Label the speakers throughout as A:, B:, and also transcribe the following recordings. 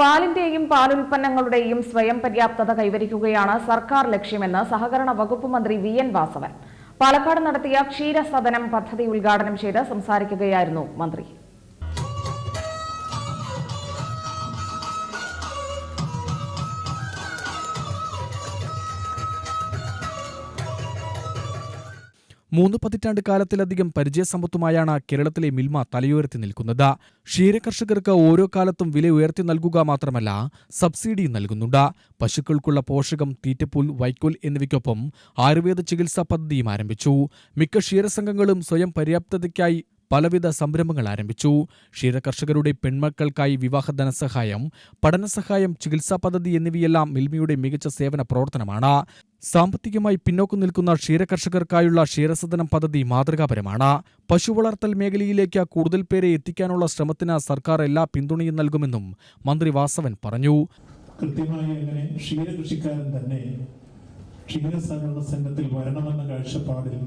A: പാലിന്റെയും പാലുൽപ്പന്നങ്ങളുടെയും സ്വയം പര്യാപ്തത കൈവരിക്കുകയാണ് സർക്കാർ ലക്ഷ്യമെന്ന് സഹകരണ വകുപ്പ് മന്ത്രി വി എൻ വാസവൻ. പാലക്കാട് നടത്തിയ ക്ഷീരസദനം പദ്ധതി ഉദ്ഘാടനം ചെയ്ത് സംസാരിക്കുകയായിരുന്നു മന്ത്രി.
B: മൂന്ന് പതിറ്റാണ്ട് കാലത്തിലധികം പരിചയസമ്പത്തുമായാണ് കേരളത്തിലെ മിൽമ തലയുയർത്തി നിൽക്കുന്നത്. ക്ഷീരകർഷകർക്ക് ഓരോ കാലത്തും വില ഉയർത്തി നൽകുക മാത്രമല്ല സബ്സിഡി നൽകുന്നുണ്ട്. പശുക്കൾക്കുള്ള പോഷകം തീറ്റപ്പുൽ വൈക്കോൽ എന്നിവയ്ക്കൊപ്പം ആയുർവേദ ചികിത്സാ പദ്ധതിയും ആരംഭിച്ചു. മിക്ക ക്ഷീരസംഘങ്ങളും സ്വയം പര്യാപ്തതയ്ക്കായി പലവിധ സംരംഭങ്ങൾ ആരംഭിച്ചു. ക്ഷീരകർഷകരുടെ പെൺമക്കൾക്കായി വിവാഹ ധനസഹായം പഠനസഹായം ചികിത്സാ പദ്ധതി എന്നിവയെല്ലാം മിൽമയുടെ മികച്ച സേവന പ്രവർത്തനമാണ്. സാമ്പത്തികമായി പിന്നോക്കം നിൽക്കുന്ന ക്ഷീരകർഷകർക്കായുള്ള ക്ഷീരസദനം പദ്ധതി മാതൃകാപരമാണ്. പശു വളർത്തൽ മേഖലയിലേക്ക് കൂടുതൽ പേരെ എത്തിക്കാനുള്ള ശ്രമത്തിന് സർക്കാർ എല്ലാ പിന്തുണയും നൽകുമെന്നും മന്ത്രി വാസവൻ പറഞ്ഞു.
C: ക്ഷീരകൃഷിക്കാരൻ തന്നെ ക്ഷീര സഹകരണ സംഘത്തിൽ വരണമെന്ന കാഴ്ചപ്പാടിൽ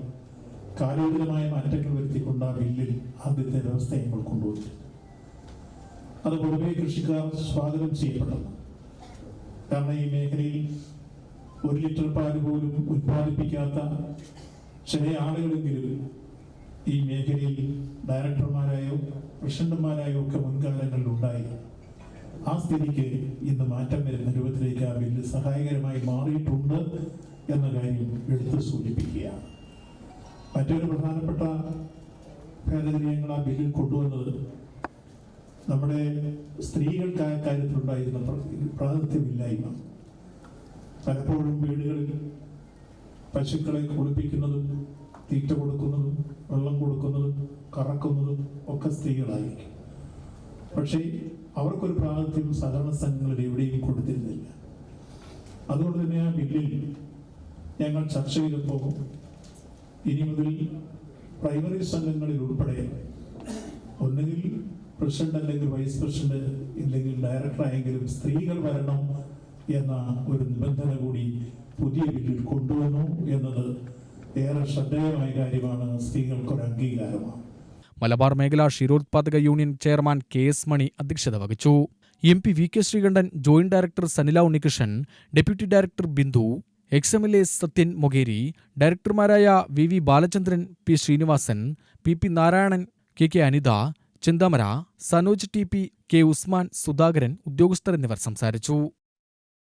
C: കാലോചിതമായ മാറ്റങ്ങൾ വരുത്തിക്കൊണ്ട് ആ ബില്ലിൽ ആദ്യത്തെ വ്യവസ്ഥ ഞങ്ങൾ കൊണ്ടുവന്നു. അത് പൊതുവെ കൃഷിക്കാർ സ്വാഗതം ചെയ്യപ്പെട്ടത് കാരണം ഈ മേഖലയിൽ ഒരു ലിറ്റർ പാൽ പോലും ഉത്പാദിപ്പിക്കാത്ത ചില ആളുകളെങ്കിലും ഈ മേഖലയിൽ ഡയറക്ടർമാരായോ പ്രസിഡന്റുമാരായോ ഒക്കെ മുൻകാലങ്ങളിൽ ഉണ്ടായി. ആ സ്ഥിതിക്ക് ഇന്ന് മാറ്റം വരുന്ന രൂപത്തിലേക്ക് ആ ബില്ല് സഹായകരമായി മാറിയിട്ടുണ്ട് എന്ന കാര്യം എടുത്തു സൂചിപ്പിക്കുകയാണ്. മറ്റൊരു പ്രധാനപ്പെട്ട ഭേദഗതി ഞങ്ങൾ ആ ബില്ലിൽ കൊണ്ടുവന്നത്. നമ്മുടെ സ്ത്രീകൾക്കായ കാര്യത്തിലുണ്ടായിരുന്ന പ്ര- പ്രാതിനിധ്യമില്ലായ്മ പലപ്പോഴും വീടുകളിൽ പശുക്കളെ കുളിപ്പിക്കുന്നതും തീറ്റ കൊടുക്കുന്നതും വെള്ളം കൊടുക്കുന്നതും കറക്കുന്നതും ഒക്കെ സ്ത്രീകളായിരിക്കും. പക്ഷേ അവർക്കൊരു പ്രാതിനിധ്യം സഹകരണ സംഘങ്ങളിൽ എവിടെയും കൊടുത്തിരുന്നില്ല. അതുകൊണ്ട് തന്നെ ആ ബില്ലിൽ ഞങ്ങൾ ചർച്ച ചെയ്തപ്പോൾ ഇനി മുതൽ പ്രൈമറി സംഘങ്ങളിൽ ഉൾപ്പെടെ ഒന്നുകിൽ പ്രസിഡന്റ് അല്ലെങ്കിൽ വൈസ് പ്രസിഡന്റ് ഇല്ലെങ്കിൽ ഡയറക്ടർ ആയെങ്കിലും സ്ത്രീകൾ വരണം എന്ന ഒരു നിബന്ധന കൂടി പുതിയ ബില്ലിൽ കൊണ്ടുവന്നു എന്നത് ഏറെ ശ്രദ്ധേയമായ കാര്യമാണ്. സ്ത്രീകൾക്കൊരു അംഗീകാരമാണ്.
B: മലബാർ മേഖലാ ക്ഷീരോത്പാദക union chairman K S Mani അധ്യക്ഷത വഹിച്ചു. M P V K Sreekantan joint director Sanila Unnikrishnan deputy director Bindu ex M L A Sathyan Mokeri ഡയറക്ടർമാരായ V V Balachandran P Sreenivasan P P Narayanan K K Anitha Chinthamara Sanoj T P K Usman Sudhakaran ഉദ്യോഗസ്ഥർ എന്നിവർ സംസാരിച്ചു.